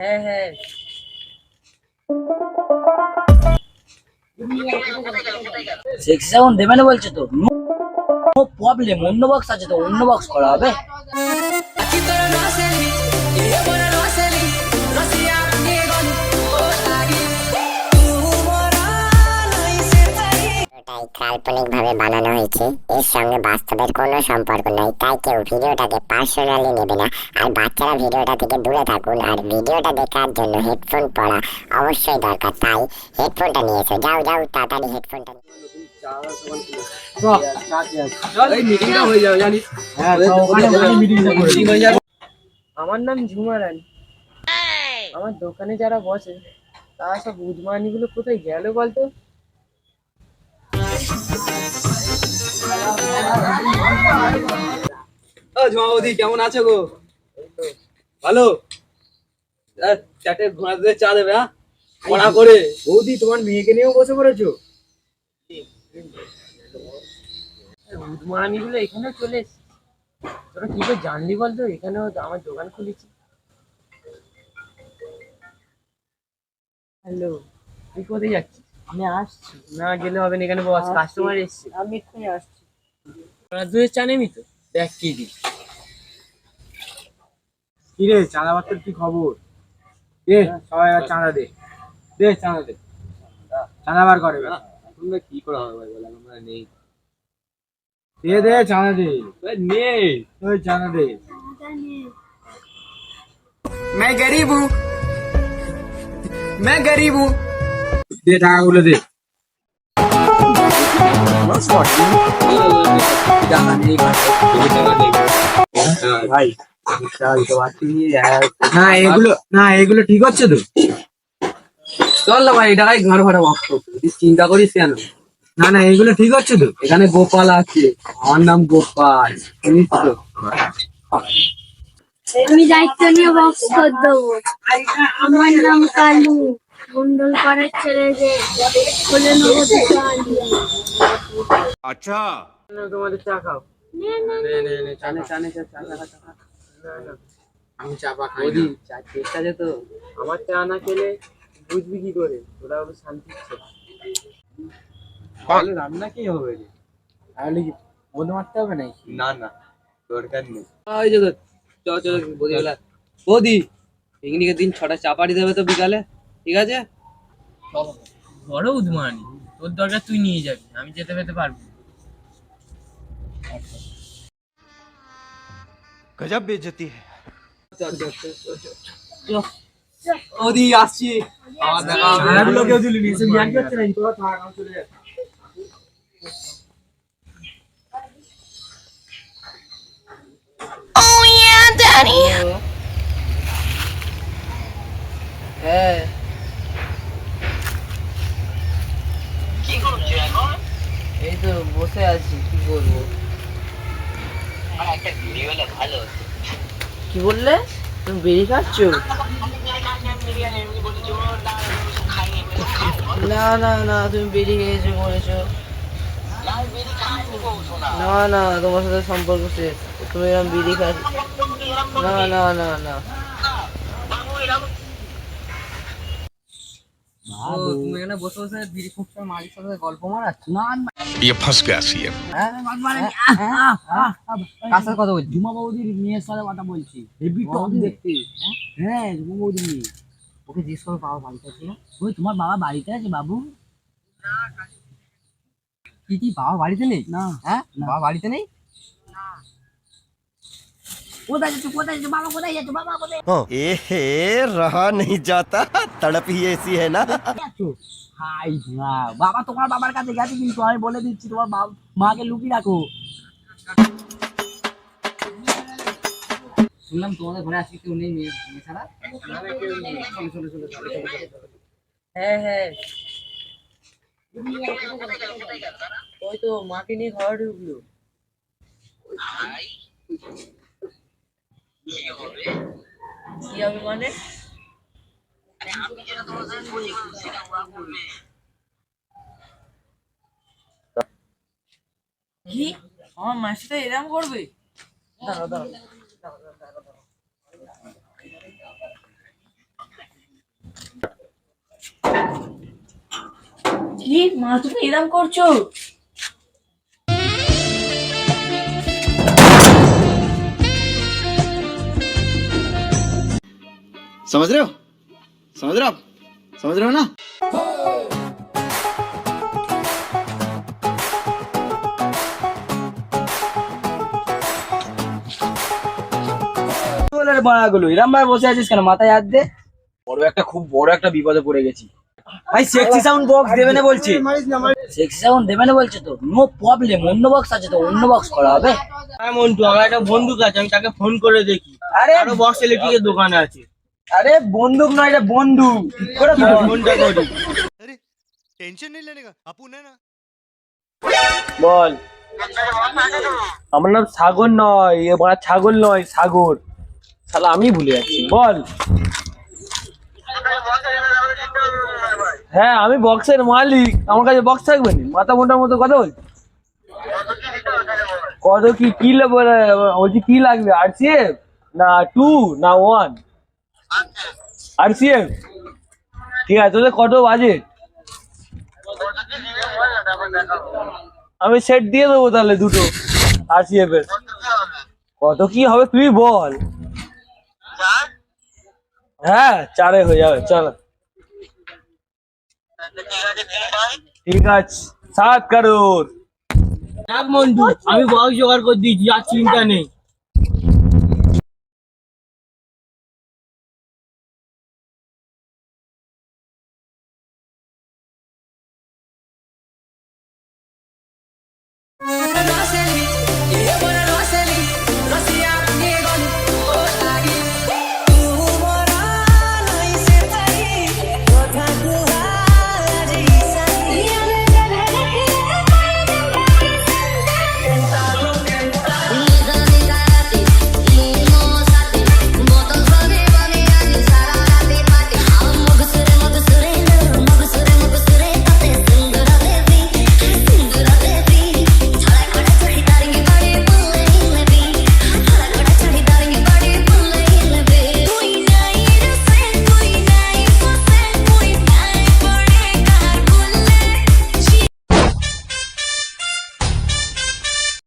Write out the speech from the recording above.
হ্যাঁ হ্যাঁ। Six seven দেবে না বলছে তো। নো প্রবলেম অন্য বক্স আছে তো, অন্য বক্স করা হবে। এটাই কাল্পনিক ভাবে বানানো হয়েছে। এর সঙ্গে বাস্তবের কোনো সম্পর্ক নাই, তাই কেউ ভিডিওটাকে পার্সোনালি নেবে না। আর বাচ্চারা ভিডিওটা থেকে দূরে থাকুন আর ভিডিওটা দেখার জন্য হেডফোন পরা অবশ্যই দরকার। তাই হেডফোনটা নিয়েছো যাও যাও, তাড়াতাড়ি হেডফোনটা আমার নাম ঝুমা রানী। আমার দোকানে যারা বসে, তারা সব উজমানিগুলো কোথায় গেল বলতো? ও কেমন আছো গো? ভালো? আহ, চারটে ঘোড়া চা দেবে হ্যাঁ? পড়া করে। বৌদি তোমার মেয়েকে নিয়েও বসে পড়েছো? উজমানিগুলো এখানেও চলে এসছে। তোরা কি করে জানলি বলতো? এখানেও আমার দোকান খুলেছি। হ্যালো। তুই কোথায় যাচ্ছিস? আমি আসছি। না গেলে হবে না এখানে বস কাস্টমার এসছে। আমি এক্ষুনি আসছি। তোরা দুধের চা নেবি তো দেখ কি দিই কি রে চাঁদা বাচ্চার কি খবর দে সবাই এবার চাঁদা দে দে চাঁদা দে চাঁদা বার করে এবার। তোমরা কি করা হবে ভাই বলো আমরা নেই দে দে চাঁদা দে এ, নেই ওই চাঁদা দে मैं गरीब हूँ मैं गरीब हूँ দে ভাই না এগুলো না এগুলো ঠিক হচ্ছে তো। চল না ভাই এটাই ঘর ভাড়া বক্স চিন্তা করিস কেন? না না এগুলো ঠিক হচ্ছে তো। এখানে গোপাল আছে আমার নাম গোপাল তো? আমি দায়িত্ব নিয়ে বক্স করে দেবো। আমার নাম কালু। আচ্ছা। চা খাও। আমি চা পা খাই আমার চা না খেলে বুঝবি কি করে? তোরা হলো শান্তি রান্না কি হবে তাহলে কি মধু মারতে হবে নাকি? না না। দরকার নেই। চল চল বৌদি বৌদি পিকনিকের দিন ছটা চা দিতে দেবে তো বিকালে? ঠিক আছে বড় উদ্মানি তোর দরকার তুই নিয়ে যাবি আমি যেতে পেতে পারবো গজব বেজতি ওদি আসছি Oh yeah, Daddy! তো বসে আছি কি করব কি বললে? তুমি বেরিয়ে খাচ্ছ? না না না তুমি বেরিয়ে খেয়েছো বলেছ। না না তোমার সাথে সম্পর্ক শেষ। তুমি এরকম বিড়ি খাচ্ছ। না না না না। তুমি এখানে বসে বসে বিড়ি ফুটছে মালির সাথে গল্প মারাচ্ছ না ये फंस गया सीएम কার সাথে কথা বলছি জুমা বৌদির মেয়ের সাথে কথা বলছি হেভি টপ বৌদি? দেখতে হ্যাঁ জুমা বৌদির মেয়ে ওকে জিজ্ঞেস করো বাবা বাড়িতে আছে না ওই তোমার বাবা বাড়িতে আছে বাবু কি কি বাবা বাড়িতে নেই না হ্যাঁ বাবা বাড়িতে নেই কোথায় বাবা নেই তড়প হি এসি হে বাবা তোমার বাবার কাছে গেছে কিন্তু আমি বলে দিচ্ছি তোমার মাকে লুকিয়ে রাখো শুনলাম তোমাদের ঘরে আজকে কেউ নেই মেয়ে ছাড়া হ্যাঁ হ্যাঁ ওই তো মাকে নিয়ে ঘরে ঢুকলো ইয়ে কি হবে মানে? আমি যেটা করবে কি? আমার মাসিটা এরম করবে? কি? মা তুমি এরাম করছ? समझ रहे हो समझ रहे हो आप समझ रहे हो ना বাড়াগুলো এরম ভাবে বসে আছিস কেন মাথায় হাত দে বড় একটা খুব বড় একটা বিপদে পড়ে গেছি ভাই সেক্সি সাউন্ড বক্স দেবে না বলছে সেক্সি সাউন্ড দেবে না বলছে তো নো প্রবলেম অন্য বক্স আছে তো অন্য বক্স করা হবে হ্যাঁ মন্টু আমার একটা বন্ধুক আছে আমি তাকে ফোন করে দেখি আরে আরো বক্স ইলেকট্রিকের দোকানে আছে আরে বন্দুক নয় এটা বন্ধু টেনশন আপু না বল। আচ্ছা। আমার নাম সাগর নয় এ বড় ছাগল নয় সাগর। শালা আমি ভুলে যাচ্ছি। বল। হ্যাঁ আমি বক্সের মালিক। আমার কাছে বক্স থাকবে না? মাথা মোটার মতো কথা বল। কত কি কি বলছি কি লাগবে? আর না টু না ওয়ান আর সি এফ ঠিক আছে, তোদের কত বাজেট আমি সেট দিয়ে দেবো তাহলে দুটো আর সি এফ এর কত কি হবে তুই বল। হ্যাঁ চারে হয়ে যাবে, চল। ঠিক আছে, সাত কারোর। আমি বক্স জোগাড় করে দিয়েছি, আর চিন্তা নেই।